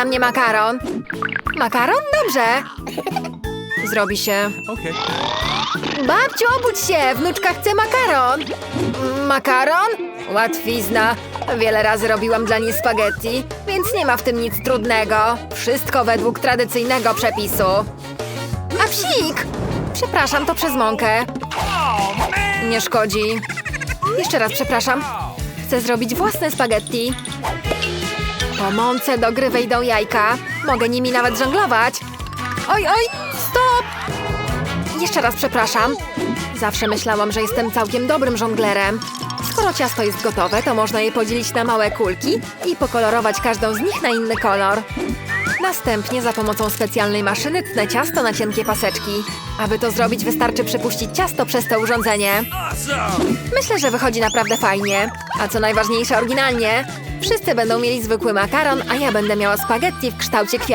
na mnie makaron. Makaron? Dobrze. Zrobi się. Okay. Babciu, obudź się! Wnuczka chce makaron! Makaron? Łatwizna. Wiele razy robiłam dla niej spaghetti, więc nie ma w tym nic trudnego. Wszystko według tradycyjnego przepisu. A psik! Przepraszam, to przez mąkę. Nie szkodzi. Jeszcze raz przepraszam. Chcę zrobić własne spaghetti. Po mące do gry wejdą jajka. Mogę nimi nawet żonglować. Oj, oj, stop! Jeszcze raz przepraszam. Zawsze myślałam, że jestem całkiem dobrym żonglerem. Skoro ciasto jest gotowe, to można je podzielić na małe kulki i pokolorować każdą z nich na inny kolor. Następnie za pomocą specjalnej maszyny tnę ciasto na cienkie paseczki. Aby to zrobić, wystarczy przepuścić ciasto przez to urządzenie. Myślę, że wychodzi naprawdę fajnie. A co najważniejsze, oryginalnie. Wszyscy będą mieli zwykły makaron, a ja będę miała spaghetti w kształcie kwiatu.